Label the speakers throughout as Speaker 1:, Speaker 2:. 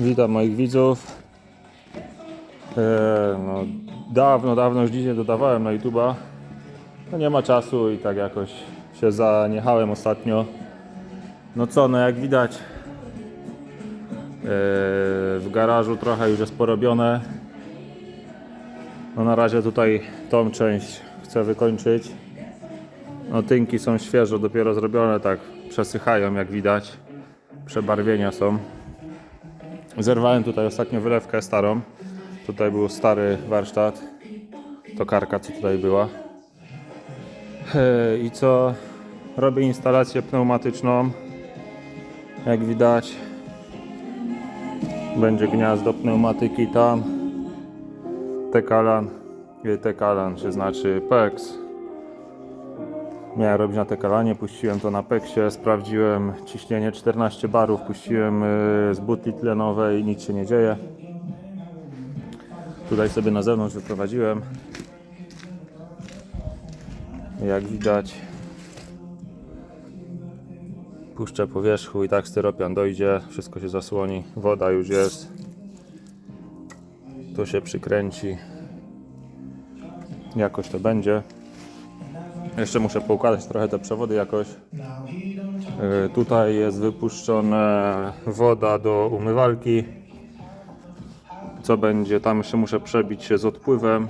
Speaker 1: Witam moich widzów. E, no, dawno, dawno już dzisiaj dodawałem na YouTube'a. No nie ma czasu i tak jakoś się zaniechałem ostatnio. No co, no jak widać e, w garażu trochę już jest porobione. No na razie tutaj tą część chcę wykończyć. No tynki są świeżo, dopiero zrobione, tak przesychają jak widać. Przebarwienia są. Zerwałem tutaj ostatnio wylewkę starą. Tutaj był stary warsztat. Tokarka co tutaj była. I co? Robię instalację pneumatyczną. Jak widać będzie gniazdo pneumatyki tam. Tekalan. Nie, Tekalan, czy znaczy PEX. Miałem robić na Tekalanie, puściłem to na Peksie, sprawdziłem ciśnienie 14 barów, puściłem y, z butli tlenowej, nic się nie dzieje. Tutaj sobie na zewnątrz wyprowadziłem. Jak widać puszczę po wierzchu i tak styropian dojdzie, wszystko się zasłoni, woda już jest. Tu się przykręci. Jakoś to będzie. Jeszcze muszę poukładać trochę te przewody jakoś. Yy, Tutaj jest wypuszczona woda do umywalki. Co będzie? Tam jeszcze muszę przebić się z odpływem,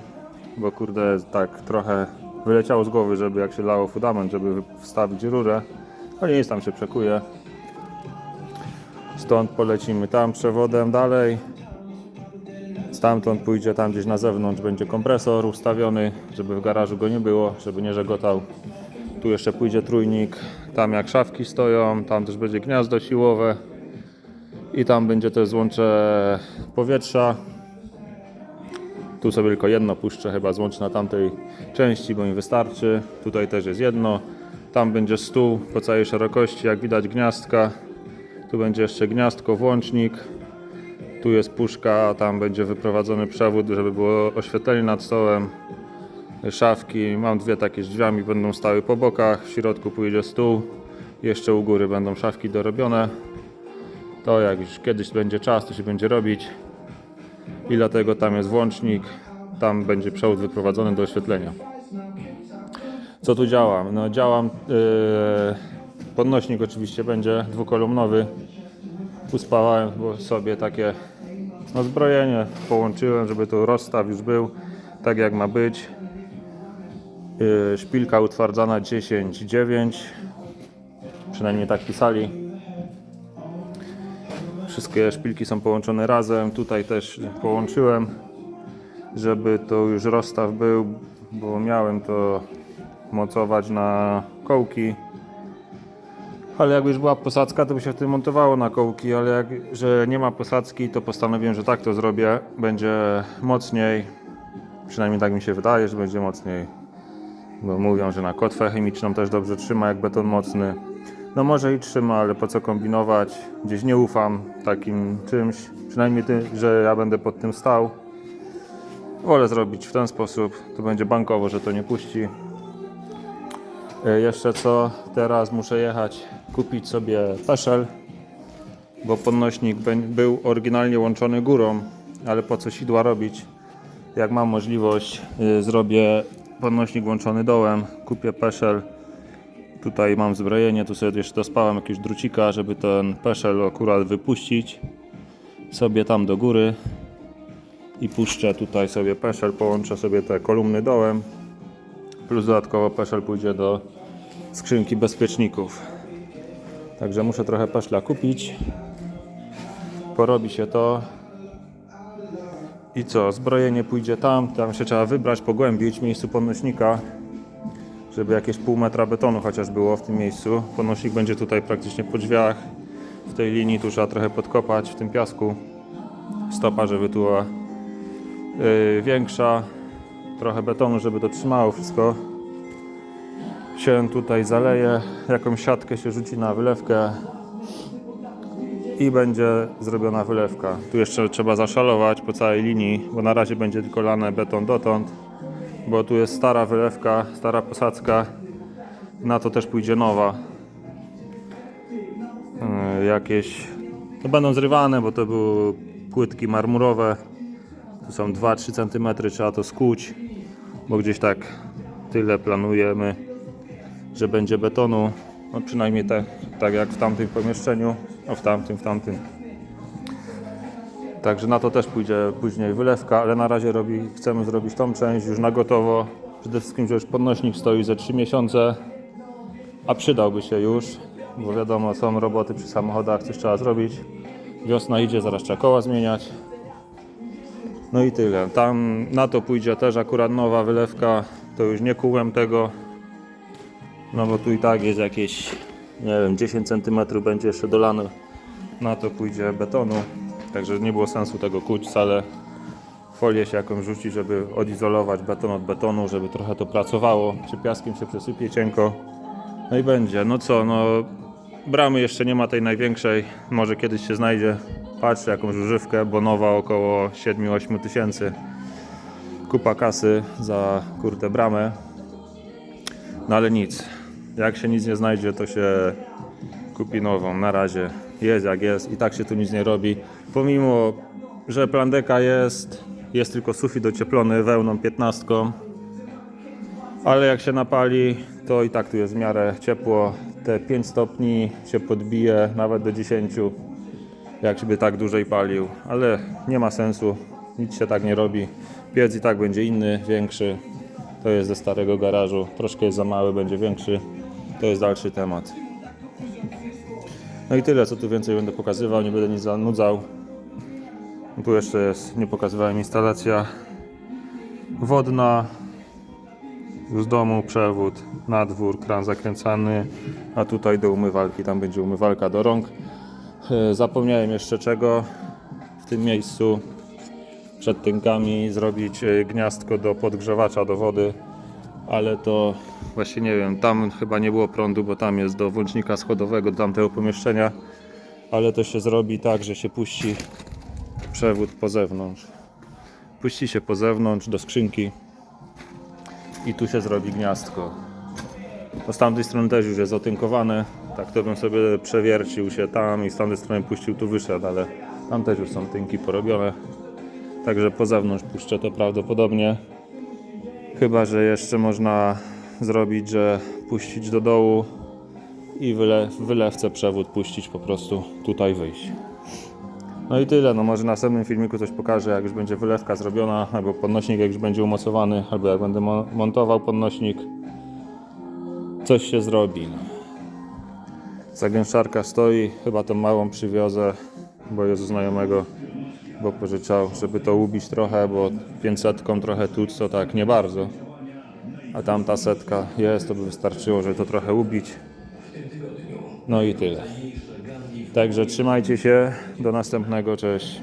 Speaker 1: bo kurde tak trochę wyleciało z głowy, żeby jak się lało fundament, żeby wstawić rurę. Ale nic tam się przekuje. Stąd polecimy tam przewodem dalej. Stamtąd pójdzie tam gdzieś na zewnątrz, będzie kompresor ustawiony, żeby w garażu go nie było, żeby nie żegotał. Tu jeszcze pójdzie trójnik, tam jak szafki stoją, tam też będzie gniazdo siłowe i tam będzie też złącze powietrza. Tu sobie tylko jedno puszczę, chyba złączę na tamtej części, bo mi wystarczy. Tutaj też jest jedno. Tam będzie stół po całej szerokości, jak widać gniazdka. Tu będzie jeszcze gniazdko, włącznik. Tu jest puszka, tam będzie wyprowadzony przewód, żeby było oświetlenie nad stołem. Szafki, mam dwie takie z drzwiami, będą stały po bokach. W środku pójdzie stół. Jeszcze u góry będą szafki dorobione. To jak już kiedyś będzie czas, to się będzie robić. I dlatego tam jest włącznik. Tam będzie przewód wyprowadzony do oświetlenia. Co tu działam? No działam, yy, podnośnik oczywiście będzie dwukolumnowy. Uspawałem bo sobie takie no, zbrojenie, połączyłem, żeby tu rozstaw już był tak jak ma być. Yy, szpilka utwardzana 10,9 przynajmniej tak pisali. Wszystkie szpilki są połączone razem. Tutaj też połączyłem, żeby to już rozstaw był, bo miałem to mocować na kołki. Ale jakby już była posadzka, to by się w tym montowało na kołki, ale jak, że nie ma posadzki, to postanowiłem, że tak to zrobię. Będzie mocniej. Przynajmniej tak mi się wydaje, że będzie mocniej. Bo mówią, że na kotwę chemiczną też dobrze trzyma, jak beton mocny. No może i trzyma, ale po co kombinować? Gdzieś nie ufam takim czymś. Przynajmniej tym, że ja będę pod tym stał. Wolę zrobić w ten sposób. To będzie bankowo, że to nie puści. E, Jeszcze co? Teraz muszę jechać kupić sobie peszel, bo podnośnik był oryginalnie łączony górą, ale po co sidła robić? Jak mam możliwość, y, zrobię podnośnik łączony dołem, kupię peszel. Tutaj mam zbrojenie, tu sobie jeszcze dospałem jakiegoś drucika, żeby ten peszel akurat wypuścić sobie tam do góry i puszczę tutaj sobie peszel, połączę sobie te kolumny dołem plus dodatkowo peszel pójdzie do skrzynki bezpieczników. Także muszę trochę peszla kupić. Porobi się to. I co? Zbrojenie pójdzie tam. Tam się trzeba wybrać, pogłębić w miejscu podnośnika, żeby jakieś pół metra betonu chociaż było w tym miejscu. Podnośnik będzie tutaj praktycznie po drzwiach. W tej linii tu trzeba trochę podkopać w tym piasku. Stopa, żeby była yy, większa trochę betonu, żeby to trzymało wszystko. Się tutaj zaleje, jakąś siatkę się rzuci na wylewkę i będzie zrobiona wylewka. Tu jeszcze trzeba zaszalować po całej linii, bo na razie będzie tylko lane beton dotąd, bo tu jest stara wylewka, stara posadzka, na to też pójdzie nowa. Yy, Jakieś To będą zrywane, bo to były płytki marmurowe. Tu są 2-3 cm, trzeba to skuć, bo gdzieś tak tyle planujemy, że będzie betonu. No przynajmniej tak, tak jak w tamtym pomieszczeniu, no w tamtym, w tamtym. Także na to też pójdzie później wylewka, ale na razie robi, chcemy zrobić tą część już na gotowo. Przede wszystkim, że już podnośnik stoi za 3 miesiące, a przydałby się już, bo wiadomo, są roboty przy samochodach, coś trzeba zrobić. Wiosna idzie, zaraz trzeba koła zmieniać. No i tyle. Tam na to pójdzie też akurat nowa wylewka, to już nie kułem tego, no bo tu i tak jest jakieś, nie wiem, 10 cm będzie jeszcze dolane. Na to pójdzie betonu, także nie było sensu tego kuć wcale. Folię się jakąś rzuci, żeby odizolować beton od betonu, żeby trochę to pracowało. Czy piaskiem się przesypie cienko. No i będzie. No co, no bramy jeszcze nie ma tej największej. Może kiedyś się znajdzie. Patrzę jakąś używkę, bo nowa około 7-8 tysięcy. Kupa kasy za kurde bramę. No ale nic. Jak się nic nie znajdzie, to się kupi nową. Na razie jest jak jest i tak się tu nic nie robi. Pomimo, że plandeka jest, jest tylko sufit docieplony wełną 15, ale jak się napali, to i tak tu jest w miarę ciepło. Te 5 stopni się podbije nawet do 10, jak się by tak dłużej palił, ale nie ma sensu, nic się tak nie robi. Piec i tak będzie inny, większy. To jest ze starego garażu, troszkę jest za mały, będzie większy. To jest dalszy temat. No i tyle, co tu więcej będę pokazywał, nie będę nic zanudzał. Tu jeszcze jest, nie pokazywałem, instalacja wodna z domu, przewód, na dwór, kran zakręcany, a tutaj do umywalki, tam będzie umywalka do rąk. E, Zapomniałem jeszcze czego w tym miejscu przed tynkami zrobić e, gniazdko do podgrzewacza do wody, ale to właśnie nie wiem, tam chyba nie było prądu, bo tam jest do włącznika schodowego do tamtego pomieszczenia, ale to się zrobi tak, że się puści przewód po zewnątrz. Puści się po zewnątrz do skrzynki i tu się zrobi gniazdko. To z tamtej strony też już jest otynkowane. Tak to bym sobie przewiercił się tam i z tamtej strony puścił, tu wyszedł, ale tam też już są tynki porobione. Także po zewnątrz puszczę to prawdopodobnie. Chyba, że jeszcze można zrobić, że puścić do dołu i wyle, wylewce przewód puścić po prostu tutaj wyjść. No i tyle, no może w następnym filmiku coś pokażę, jak już będzie wylewka zrobiona, albo podnośnik jak już będzie umocowany, albo jak będę mo- montował podnośnik. Coś się zrobi. No. Zagęszczarka stoi, chyba tą małą przywiozę, bo jest znajomego, bo pożyczał, żeby to ubić trochę, bo 500 trochę tuc to tak nie bardzo. A tamta setka jest, to by wystarczyło, żeby to trochę ubić. No i tyle. Także trzymajcie się, do następnego, cześć.